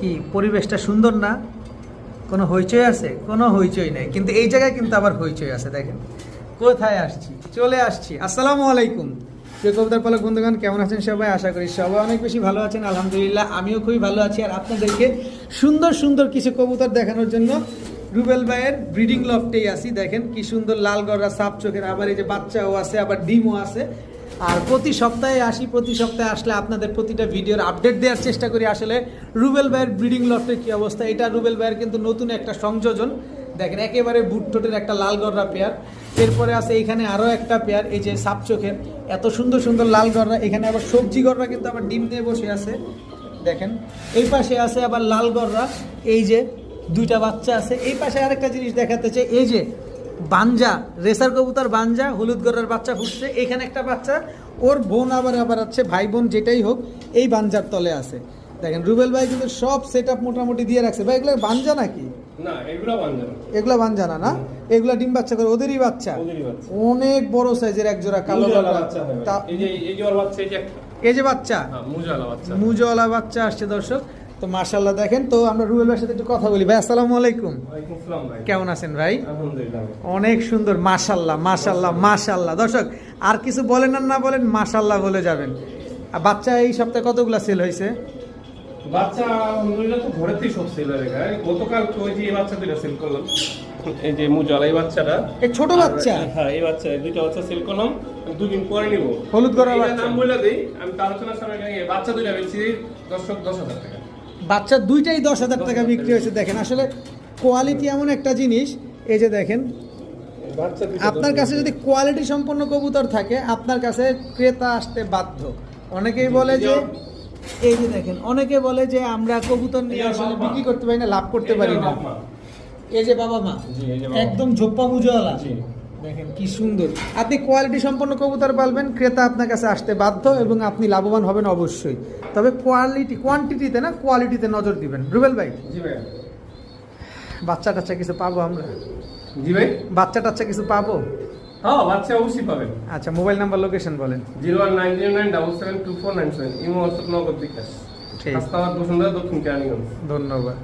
কি পরিবেশটা সুন্দর না? কোনো হইচই আছে? কোনো হইচই নেই। কিন্তু এই জায়গায় কিন্তু আবার হইচই আছে, দেখেন। কোথায় আসছি? চলে আসছি। আসসালামু আলাইকুম। প্রিয় কবিতার পালক বন্ধুগণ, কেমন আছেন সবাই? আশা করি সবাই অনেক বেশি ভালো আছেন। আলহামদুলিল্লাহ, আমিও খুবই ভালো আছি। আর আপনাদেরকে সুন্দর সুন্দর কিছু কবুতর দেখানোর জন্য রুবেল ভাইয়ের ব্রিডিং লফটেই আসি দেখেন কি সুন্দর লাল গড়া সাপ চোখের, আবার এই যে বাচ্চাও আছে, আবার ডিমও আছে। আর প্রতি সপ্তাহে আসি, প্রতি সপ্তাহে আসলে আপনাদের প্রতিটা ভিডিওর আপডেট দেওয়ার চেষ্টা করি। আসলে রুবেল ভাইয়ের ব্রিডিং লফটের কী অবস্থা? এটা রুবেল ভাইয়ের কিন্তু নতুন একটা সংযোজন। দেখেন, একেবারে বুট টোটের একটা লাল গররা পেয়ার। এরপরে আছে এইখানে আরও একটা পেয়ার, এই যে সাপ চোখের। এত সুন্দর সুন্দর লাল গররা এখানে আবার সবজি গররা কিন্তু আবার ডিম দিয়ে বসে আছে। দেখেন, এই পাশে আছে আবার লাল গররা এই যে দুইটা বাচ্চা আছে। এই পাশে আরেকটা জিনিস দেখাতে চাই এই যে বাঞ্জা রেসার কবুতর বাঞ্জা হলুদ গড়ার বাচ্চা ফুটছে। এখানে একটা বাচ্চা ওর বোন আবার আবার আছে ভাই বোন যেটাই হোক এই বাঞ্জার তলে আছে। দেখেন রুবেল ভাই কিন্তু সব সেট আপ মোটামুটি দিয়ে রাখছে। ভাই এগুলো বাঞ্জা নাকি? না এগুলো বাঞ্জা না। না এগুলা ডিম বাচ্চা করে ওদেরই বাচ্চা? অনেক বড় সাইজের এক জোড়া কালো এই যে বাচ্চা হ্যাঁ বাচ্চা। মুজওয়ালা বাচ্চা আসছে দর্শক। তো মাশাল্লাহ দেখেন তো আমরা রুবেল ভাইয়ের সাথে একটু কথা বলি। ভাই আসসালামু আলাইকুম। ভাই। কেমন আছেন ভাই? অনেক সুন্দর মাশাল্লাহ মাশাল্লাহ মাশাল্লাহ দর্শক আর কিছু বলেন আর না বলেন মাশাল্লাহ বলে যাবেন। আর বাচ্চা এই সপ্তাহে কতগুলা সেল হয়েছে? বাচ্চা আলহামদুলিল্লাহ তো ঘরেতেই সব সেল হয়ে গেছে। গতকাল তো ওই যে এই বাচ্চা দুইটা সেল করলাম। এই যে মুজালা এই বাচ্চাটা। এই ছোট বাচ্চা? হ্যাঁ এই বাচ্চা দুইটা বাচ্চা সেল করলাম। দুদিন পরে নিব। হলুদ গড়া বাচ্চা। নাম বলে দিই। আমি তো আলোচনার সময় বাচ্চা দুইটা বেশি দর্শক দশ হাজার টাকা। বাচ্চা দুইটাই দশ হাজার টাকা বিক্রি হয়েছে দেখেন আসলে কোয়ালিটি এমন একটা জিনিস এই যে দেখেন আপনার কাছে যদি কোয়ালিটি সম্পন্ন কবুতর থাকে আপনার কাছে ক্রেতা আসতে বাধ্য অনেকেই বলে যে এই যে দেখেন অনেকে বলে যে আমরা কবুতর নিয়ে আসলে বিক্রি করতে পারি না লাভ করতে পারি না এই যে বাবা মা। একদম ঝোপ্পা জি। দেখেন কি সুন্দর। আপনি কোয়ালিটি সম্পন্ন কবুতর পালবেন ক্রেতা আপনার কাছে আসতে বাধ্য এবং আপনি লাভবান হবেন অবশ্যই। তবে কোয়ালিটি কোয়ান্টিটিতে না কোয়ালিটিতে নজর দিবেন। রুবেল ভাই? জি ভাই। বাচ্চা টাচ্চা কিছু পাবো আমরা? জি ভাই। বাচ্চা টাচ্চা কিছু পাবো? হ্যাঁ বাচ্চা অবশ্যই পাবেন আচ্ছা মোবাইল নাম্বার লোকেশন বলেন। Zero one nine zero nine double seven two four nine seven imo WhatsApp Nagad bKash. ঠিক। ধন্যবাদ।